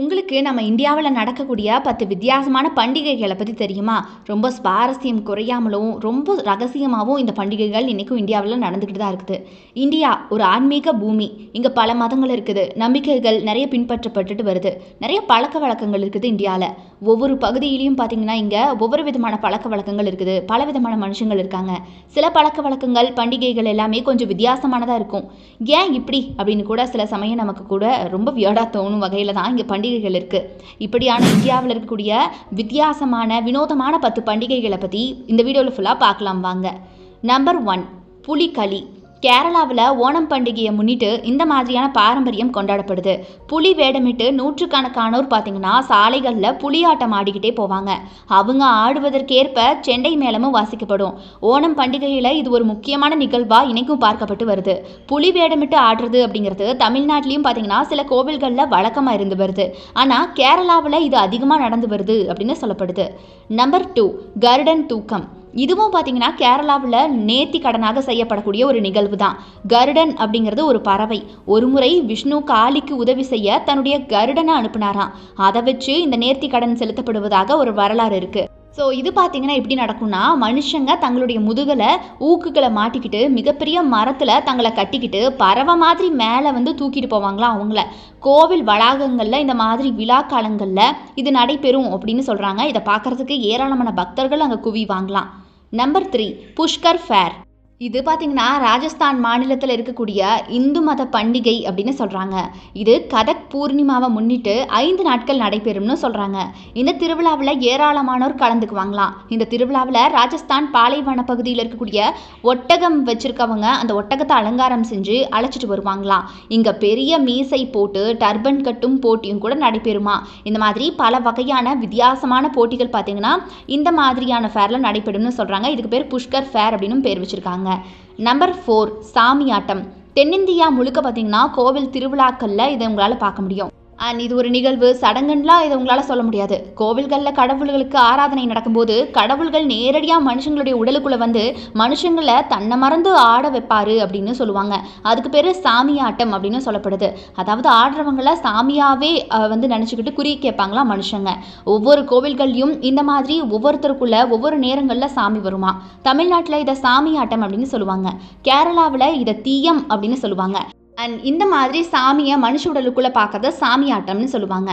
உங்களுக்கு நம்ம இந்தியாவில் நடக்கக்கூடிய பத்து வித்தியாசமான பண்டிகைகளை பற்றி தெரியுமா? ரொம்ப சுவாரஸ்யம் குறையாமலும் ரொம்ப ரகசியமாகவும் இந்த பண்டிகைகள் இன்றைக்கும் இந்தியாவில் நடந்துக்கிட்டு தான் இருக்குது. இந்தியா ஒரு ஆன்மீக பூமி. இங்கே பல மதங்கள் இருக்குது. நம்பிக்கைகள் நிறைய பின்பற்றப்பட்டுட்டு வருது. நிறைய பழக்க வழக்கங்கள் இருக்குது இந்தியாவில் ஒவ்வொரு பகுதியிலையும் பார்த்தீங்கன்னா இங்கே ஒவ்வொரு விதமான பழக்க வழக்கங்கள் இருக்குது. பல விதமான மனுஷங்கள் இருக்காங்க. சில பழக்க வழக்கங்கள் பண்டிகைகள் எல்லாமே கொஞ்சம் வித்தியாசமானதாக இருக்கும். ஏன் இப்படி? அப்படின்னு கூட சில சமயம் நமக்கு கூட ரொம்ப வியடாக தோணும் வகையில் தான் இங்கே பண்டிகை பண்டிகைகள் இருக்குது இப்படியான இந்தியாவில் இருக்கக்கூடிய வித்தியாசமான வினோதமான பத்து பண்டிகைகளை பற்றி இந்த வீடியோவில் ஃபுல்லாக பார்க்கலாம் வாங்க. நம்பர் ஒன் புலிகளி. கேரளாவில் ஓணம் பண்டிகையை முன்னிட்டு இந்த மாதிரியான பாரம்பரியம் கொண்டாடப்படுது. புலி வேடமிட்டு நூற்றுக்கணக்கானோர் பார்த்தீங்கன்னா சாலைகளில் புலியாட்டம் ஆடிக்கிட்டே போவாங்க. அவங்க ஆடுவதற்கேற்ப செண்டை மேளமும் வாசிக்கப்படும். ஓணம் பண்டிகையில் இது ஒரு முக்கியமான நிகழ்வாக இணைக்கும் பார்க்கப்பட்டு வருது. புலி வேடமிட்டு ஆடுறது அப்படிங்கிறது தமிழ்நாட்டிலையும் பார்த்தீங்கன்னா சில கோவில்களில் வழக்கமாக இருந்து வருது. ஆனால் கேரளாவில் இது அதிகமாக நடந்து வருது அப்படின்னு சொல்லப்படுது. நம்பர் டூ கருடன் தூக்கம். இதுவும் பார்த்தீங்கன்னா கேரளாவில் நேர்த்தி கடனாக செய்யப்படக்கூடிய ஒரு நிகழ்வு தான். கருடன் அப்படிங்கிறது ஒரு பறவை. ஒரு முறை விஷ்ணு காளிக்கு உதவி செய்ய தன்னுடைய கருடனை அனுப்புனாராம். அதை வச்சு இந்த நேர்த்தி கடன் செலுத்தப்படுவதாக ஒரு வரலாறு இருக்கு. ஸோ இது பார்த்தீங்கன்னா எப்படி நடக்கும்னா மனுஷங்க தங்களுடைய முதுகலை ஊக்குகளை மாட்டிக்கிட்டு மிகப்பெரிய மரத்தில் தங்களை கட்டிக்கிட்டு பறவை மாதிரி மேலே வந்து தூக்கிட்டு போவாங்களாம் அவங்கள. கோவில் வளாகங்களில் இந்த மாதிரி விழா காலங்களில் இது நடைபெறும் அப்படின்னு சொல்கிறாங்க இதை பார்க்குறதுக்கு ஏராளமான பக்தர்கள் அங்கே குவிவாங்களாம் நம்பர் த்ரீ புஷ்கர் ஃபேர் இது பார்த்தீங்கன்னா ராஜஸ்தான் மாநிலத்தில் இருக்கக்கூடிய இந்து மத பண்டிகை அப்படின்னு சொல்கிறாங்க இது கதக் பூர்ணிமாவை முன்னிட்டு ஐந்து நாட்கள் நடைபெறும்னு சொல்கிறாங்க இந்த திருவிழாவில் ஏராளமானோர் கலந்துக்குவாங்களாம். இந்த திருவிழாவில் ராஜஸ்தான் பாலைவன பகுதியில் இருக்கக்கூடிய ஒட்டகம் வச்சுருக்கவங்க அந்த ஒட்டகத்தை அலங்காரம் செஞ்சு அழைச்சிட்டு வருவாங்களாம். இங்கே பெரிய மீசை போட்டு டர்பன் கட்டும் போட்டியும் கூட நடைபெறுமா? இந்த மாதிரி பல வகையான வித்தியாசமான போட்டிகள் பார்த்தீங்கன்னா இந்த மாதிரியான ஃபேரில் நடைபெறும்னு சொல்கிறாங்க இதுக்கு பேர் புஷ்கர் ஃபேர் அப்படின்னு பேர் வச்சுருக்காங்க. நம்பர் ஃபோர் சாமியாட்டம். தென்னிந்தியா முழுக்க பார்த்தீங்கன்னா கோவில் திருவிழாக்களில் இதை உங்களால் பார்க்க முடியும். அண்ட் இது ஒரு நிகழ்வு சடங்குன்னா இதை உங்களால் சொல்ல முடியாது. கோவில்களில் கடவுள்களுக்கு ஆராதனை நடக்கும்போது கடவுள்கள் நேரடியாக மனுஷங்களுடைய உடலுக்குள்ளே வந்து மனுஷங்களை தன்னை மறந்து ஆட வைப்பாரு அப்படின்னு சொல்லுவாங்க. அதுக்கு பேர் சாமியாட்டம் அப்படின்னு சொல்லப்படுது. அதாவது ஆடுறவங்கள சாமியாகவே வந்து நினச்சிக்கிட்டு குறி கேட்பாங்களாம் மனுஷங்க. ஒவ்வொரு கோவில்கள்லையும் இந்த மாதிரி ஒவ்வொருத்தருக்குள்ள ஒவ்வொரு நேரங்களில் சாமி வருமா. தமிழ்நாட்டில் இதை சாமியாட்டம் அப்படின்னு சொல்லுவாங்க. கேரளாவில் இதை தீயம் அப்படின்னு சொல்லுவாங்க. அண்ட் இந்த மாதிரி சாமியை மனுஷ உடலுக்குள்ளே பார்க்கறத சாமியாட்டம்னு சொல்லுவாங்க.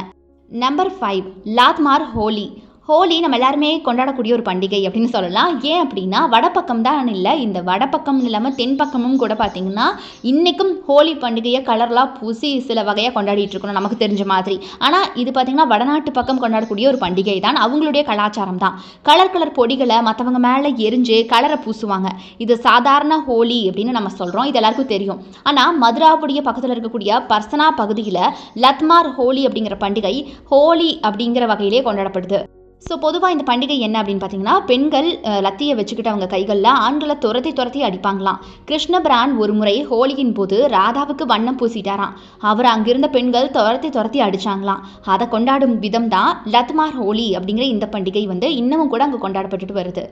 நம்பர் ஃபைவ் லாத்மார் ஹோலி ஹோலி நம்ம எல்லாருமே கொண்டாடக்கூடிய ஒரு பண்டிகை அப்படின்னு சொல்லலாம். ஏன் அப்படின்னா வடப்பக்கம் தான் இல்லை. இந்த வடப்பக்கம் இல்லாமல் தென்பக்கமும் கூட பார்த்திங்கன்னா இன்றைக்கும் ஹோலி பண்டிகையை கலர்லாம் பூசி சில வகையாக கொண்டாடிட்டு இருக்கணும் நமக்கு தெரிஞ்ச மாதிரி. ஆனால் இது பார்த்திங்கன்னா வடநாட்டு பக்கம் கொண்டாடக்கூடிய ஒரு பண்டிகை தான் அவங்களுடைய கலாச்சாரம் தான் கலர் கலர் பொடிகளை மற்றவங்க மேலே எரிஞ்சு கலரை பூசுவாங்க. இது சாதாரண ஹோலி அப்படின்னு நம்ம சொல்கிறோம் இது எல்லாருக்கும் தெரியும். ஆனால் மதுராவுடைய பக்கத்தில் இருக்கக்கூடிய பர்சனா பகுதியில் லத்மார் ஹோலி அப்படிங்கிற பண்டிகை ஹோலி அப்படிங்கிற வகையிலே கொண்டாடப்படுது. ஸோ பொதுவாக இந்த பண்டிகை என்ன அப்படின்னு பார்த்தீங்கன்னா பெண்கள் லத்தியை வச்சுக்கிட்டு அவங்க கைகளில் ஆண்களை துரத்தி துரத்தி அடிப்பாங்களாம். கிருஷ்ணபிரான் ஒரு முறை ஹோலியின் போது ராதாவுக்கு வண்ணம் பூசிட்டாராம். அவர் அங்கிருந்த பெண்கள் துரத்தி துரத்தி அடிச்சாங்களாம். அதை கொண்டாடும் விதம் தான் லத்மார் ஹோலி அப்படிங்கிற இந்த பண்டிகை வந்து இன்னமும் கூட அங்கே கொண்டாடப்பட்டுட்டு வருது.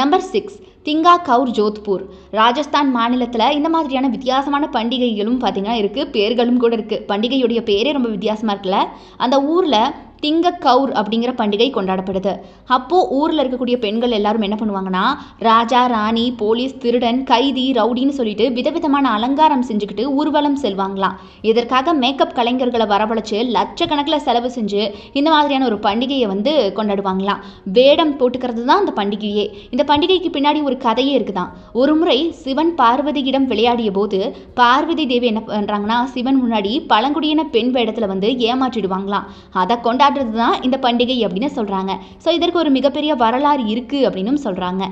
Number six Dhinga Gavar Jodhpur. Rajasthan மாநிலத்தில் இந்த மாதிரியான வித்தியாசமான பண்டிகைகளும் பார்த்தீங்கன்னா இருக்குது பேர்களும் கூட இருக்குது பண்டிகையுடைய பேரே ரொம்ப வித்தியாசமாக இருக்குல்ல. அந்த ஊரில் திங்க கவுர் அப்படிங்கிற பண்டிகை கொண்டாடப்படுது. அப்போது ஊரில் இருக்கக்கூடிய பெண்கள் எல்லாரும் என்ன பண்ணுவாங்கன்னா ராஜா ராணி போலீஸ் திருடன் கைதி ரவுடின்னு சொல்லிட்டு விதவிதமான அலங்காரம் செஞ்சுக்கிட்டு ஊர்வலம் செல்வாங்களாம். இதற்காக மேக்கப் கலைஞர்களை வரவழைச்சு லட்சக்கணக்கில் செலவு செஞ்சு இந்த மாதிரியான ஒரு பண்டிகையை வந்து கொண்டாடுவாங்களாம். வேடம் போட்டுக்கிறது தான் அந்த பண்டிகையே. இந்த பண்டிகைக்கு பின்னாடி ஒரு கதையே இருக்குதான் ஒரு முறை சிவன் பார்வதியிடம் விளையாடிய போது பார்வதி தேவி என்ன பண்ணுறாங்கன்னா சிவன் முன்னாடி பழங்குடியின பெண் வேடத்தில் வந்து ஏமாற்றிடுவாங்களாம். அதை கொண்டா கொண்டாடுறது தான் இந்த பண்டிகை அப்படின்னு சொல்கிறாங்க ஸோ இதற்கு ஒரு மிகப்பெரிய வரலாறு இருக்குது அப்படின்னும் சொல்கிறாங்க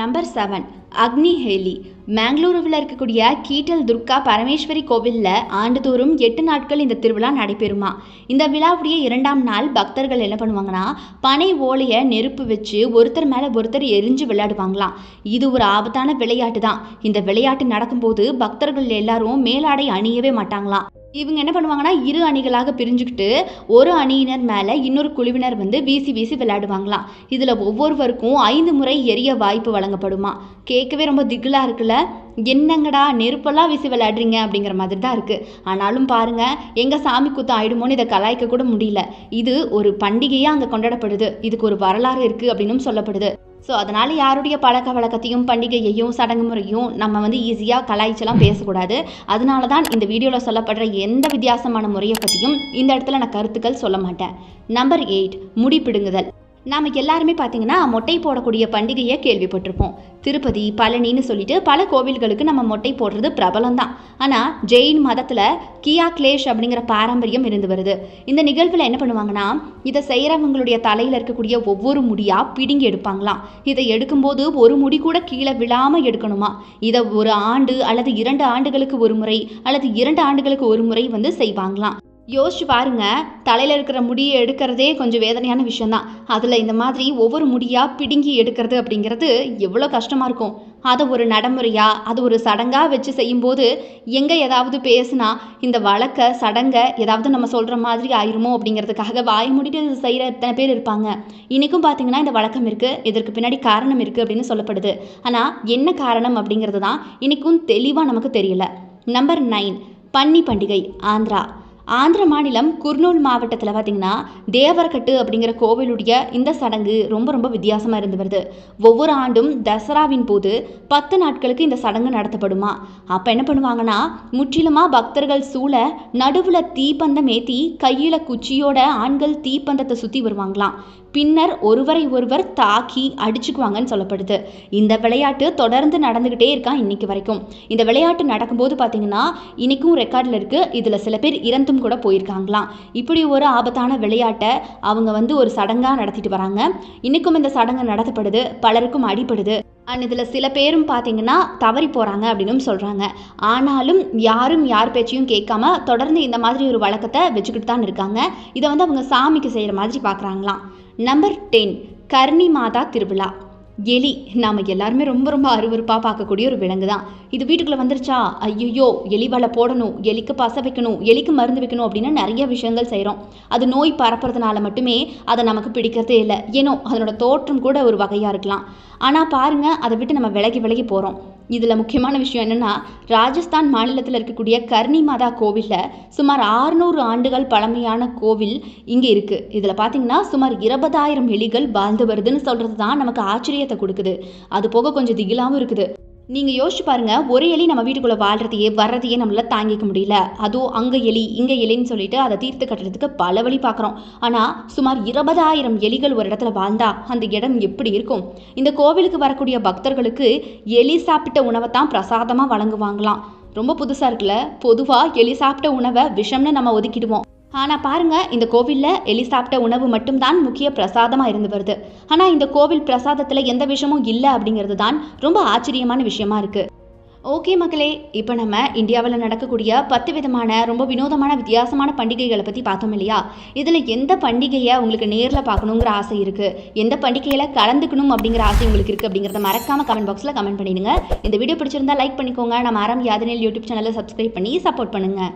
நம்பர் செவன் அக்னி ஹேலி மேங்களூருவில் இருக்கக்கூடிய கீட்டல் துர்கா பரமேஸ்வரி கோவிலில் ஆண்டுதோறும் எட்டு நாட்கள் இந்த திருவிழா நடைபெறுமா? இந்த விழாவுடைய இரண்டாம் நாள் பக்தர்கள் என்ன பண்ணுவாங்கன்னா பனை ஓலையை நெருப்பு வச்சு ஒருத்தர் மேலே ஒருத்தர் எரிஞ்சு விளையாடுவாங்களாம். இது ஒரு ஆபத்தான விளையாட்டு தான் இந்த விளையாட்டு நடக்கும்போது பக்தர்கள் எல்லாரும் மேலாடை அணியவே மாட்டாங்களாம். இவங்க என்ன பண்ணுவாங்கன்னா இரு அணிகளாக பிரிஞ்சுக்கிட்டு ஒரு அணியினர் மேலே இன்னொரு குழுவினர் வந்து வீசி வீசி விளையாடுவாங்களாம் இதில் ஒவ்வொருவருக்கும் ஐந்து முறை எரிய வாய்ப்பு வழங்கப்படுமா? கேட்கவே ரொம்ப திகிலாக இருக்குல்ல? என்னங்கடா நெருப்பெல்லாம் வீசி விளையாடுறீங்க அப்படிங்கிற மாதிரி தான் இருக்குது ஆனாலும் பாருங்கள் எங்கள் சாமி குத்தம் ஆயிடுமோன்னு இதை கலாய்க்க கூட முடியல. இது ஒரு பண்டிகையாக அங்கே கொண்டாடப்படுது. இதுக்கு ஒரு வரலாறு இருக்குது அப்படின்னும் சொல்லப்படுது. ஸோ அதனால் யாருடைய பழக்க வழக்கத்தையும் பண்டிகையையும் சடங்கு முறையும் நம்ம வந்து ஈஸியாக கலாய்ச்சலாம் பேசக்கூடாது. அதனால தான் இந்த வீடியோவில் சொல்லப்படுற எந்த வித்தியாசமான முறையை பற்றியும் இந்த இடத்துல நான் கருத்துக்கள் சொல்ல மாட்டேன். நம்பர் எயிட் முடி பிடுங்குதல். நாம் எல்லாருமே பார்த்தீங்கன்னா மொட்டை போடக்கூடிய பண்டிகையை கேள்விப்பட்டிருப்போம். திருப்பதி பழனின்னு சொல்லிட்டு பல கோவில்களுக்கு நம்ம மொட்டை போடுறது பிரபலம் தான் ஆனால் ஜெயின் மதத்தில் கியா கிளேஷ் அப்படிங்கிற பாரம்பரியம் இருந்து வருது. இந்த நிகழ்வில் என்ன பண்ணுவாங்கன்னா இதை செய்கிறவங்களுடைய தலையில் இருக்கக்கூடிய ஒவ்வொரு முடியாக பிடுங்கி எடுப்பாங்களாம். இதை எடுக்கும்போது ஒரு முடி கூட கீழே விழாமல் எடுக்கணுமா? இதை ஒரு ஆண்டு அல்லது இரண்டு ஆண்டுகளுக்கு ஒரு முறை அல்லது இரண்டு ஆண்டுகளுக்கு ஒரு முறை வந்து செய்வாங்களாம். யோசிச்சு பாருங்க. தலையில் இருக்கிற முடியை எடுக்கிறதே கொஞ்சம் வேதனையான விஷயந்தான் அதில் இந்த மாதிரி ஒவ்வொரு முடியாக பிடுங்கி எடுக்கிறது அப்படிங்கிறது எவ்வளோ கஷ்டமாக இருக்கும். அதை ஒரு நடைமுறையாக அது ஒரு சடங்காக வச்சு செய்யும்போது எங்கே ஏதாவது பேசுனா இந்த வழக்க சடங்கை ஏதாவது நம்ம சொல்கிற மாதிரி ஆயிருமோ அப்படிங்கிறதுக்காக வாய் முடிட்டு செய்கிற எத்தனை பேர் இருப்பாங்க. இன்றைக்கும் பார்த்தீங்கன்னா இந்த வழக்கம் இருக்குது இதற்கு பின்னாடி காரணம் இருக்குது அப்படின்னு சொல்லப்படுது. ஆனால் என்ன காரணம் அப்படிங்கிறது தான் இன்றைக்கும் தெளிவாக நமக்கு தெரியல. நம்பர் நைன் பன்னி பண்டிகை ஆந்திரா. ஆந்திர மாநிலம் குர்னூல் மாவட்டத்தில் பார்த்திங்கன்னா தேவரக்கட்டு அப்படிங்கிற கோவிலுடைய இந்த சடங்கு ரொம்ப ரொம்ப வித்தியாசமாக இருந்து வருது. ஒவ்வொரு ஆண்டும் தசராவின் போது பத்து நாட்களுக்கு இந்த சடங்கு நடத்தப்படுமா? அப்போ என்ன பண்ணுவாங்கன்னா முற்றிலுமாக பக்தர்கள் சூழ நடுவில் தீப்பந்தம் ஏற்றி கையில் குச்சியோட ஆண்கள் தீப்பந்தத்தை சுற்றி வருவாங்களாம். பின்னர் ஒருவரை ஒருவர் தாக்கி அடிச்சுக்குவாங்கன்னு சொல்லப்படுது. இந்த விளையாட்டு தொடர்ந்து நடந்துக்கிட்டே இருக்கான் இன்னைக்கு வரைக்கும். இந்த விளையாட்டு நடக்கும்போது பார்த்தீங்கன்னா இன்னைக்கும் ரெக்கார்டில் இருக்குது இதில் சில பேர் இறந்தும் கூட போயிருக்காங்களாம். இப்படி ஒரு ஆபத்தான விளையாட்டை அவங்க வந்து ஒரு சடங்காக நடத்திட்டு வராங்க. இன்றைக்கும் இந்த சடங்கு நடத்தப்படுது. பலருக்கும் அடிப்படுது அண்ட் இதில் சில பேரும் பார்த்தீங்கன்னா தவறி போகிறாங்க அப்படின்னு சொல்கிறாங்க ஆனாலும் யாரும் யார் பேச்சையும் கேட்காம தொடர்ந்து இந்த மாதிரி ஒரு வழக்கத்தை வச்சுக்கிட்டு தான் இருக்காங்க. இதை வந்து அவங்க சாமிக்கு செய்கிற மாதிரி பார்க்குறாங்களாம் நம்பர் டென் கர்ணி மாதா திருவிழா. எலி நாம் எல்லாருமே ரொம்ப ரொம்ப அருவருப்பாக பார்க்கக்கூடிய ஒரு விலங்கு தான். இது வீட்டுக்குள்ளே வந்துருச்சா? ஐயோ எலி வலை போடணும் எலிக்கு பச வைக்கணும் எலிக்கு மருந்து வைக்கணும் அப்படின்னு நிறைய விஷயங்கள் செய்கிறோம் அது நோய் பரப்புறதுனால மட்டுமே அதை நமக்கு பிடிக்கிறதே இல்லை. ஏனோ அதனோட தோற்றம் கூட ஒரு வகையாக இருக்கலாம். ஆனால் பாருங்கள் அதை விட்டு நம்ம விலகி விலகி போகிறோம் இதில் முக்கியமான விஷயம் என்னென்னா ராஜஸ்தான் மாநிலத்தில் இருக்கக்கூடிய கர்ணி மாதா கோவிலில் சுமார் ஆறுநூறு ஆண்டுகள் பழமையான கோவில் இங்கே இருக்குது இதில் பார்த்தீங்கன்னா சுமார் இருபதாயிரம் எலிகள் வாழ்ந்து வருதுன்னு சொல்கிறது தான் நமக்கு ஆச்சரியத்தை கொடுக்குது. அது போக கொஞ்சம் திகிலாகவும் இருக்குது. நீங்கள் யோசிச்சு பாருங்க ஒரு எலி நம்ம வீட்டுக்குள்ளே வாழ்றதையே வர்றதையே நம்மளால் தாங்கிக்க முடியல. அதுவும் அங்கே எலி இங்கே எலின்னு சொல்லிட்டு அதை தீர்த்து கட்டுறதுக்கு பல வழி பார்க்குறோம். ஆனால் சுமார் இருபதாயிரம் எலிகள் ஒரு இடத்துல வாழ்ந்தா அந்த இடம் எப்படி இருக்கும்? இந்த கோவிலுக்கு வரக்கூடிய பக்தர்களுக்கு எலி சாப்பிட்ட உணவை தான் பிரசாதமாக வழங்குவாங்களாம். ரொம்ப புதுசாக இருக்குல்ல? பொதுவாக எலி சாப்பிட்ட உணவை விஷம்னு நம்ம ஒதுக்கிடுவோம். ஆனால் பாருங்க இந்த கோவிலில் எலி சாப்பிட்ட உணவு மட்டும்தான் முக்கிய பிரசாதமாக இருந்து வருது. ஆனால் இந்த கோவில் பிரசாதத்தில் எந்த விஷயமும் இல்லை அப்படிங்கிறது தான் ரொம்ப ஆச்சரியமான விஷயமா இருக்கு. ஓகே மக்களே இப்போ நம்ம இந்தியாவில் நடக்கக்கூடிய பத்து விதமான ரொம்ப வினோதமான வித்தியாசமான பண்டிகைகளை பற்றி பார்த்தோம் இல்லையா? இதில் எந்த பண்டிகையை உங்களுக்கு நேரில் பார்க்கணுங்கிற ஆசை இருக்குது எந்த பண்டிகையில் கலந்துக்கணும் அப்படிங்கிற ஆசை உங்களுக்கு இருக்குது அப்படிங்கிறத மறக்காம கமெண்ட் பாக்ஸில் கமெண்ட் பண்ணிடுங்க. இந்த வீடியோ பிடிச்சிருந்தா லைக் பண்ணிக்கோங்க. நம்ம அறம் யாதனில் யூடியூப் சேனலை சப்ஸ்கிரைப் பண்ணி சப்போர்ட் பண்ணுங்கள்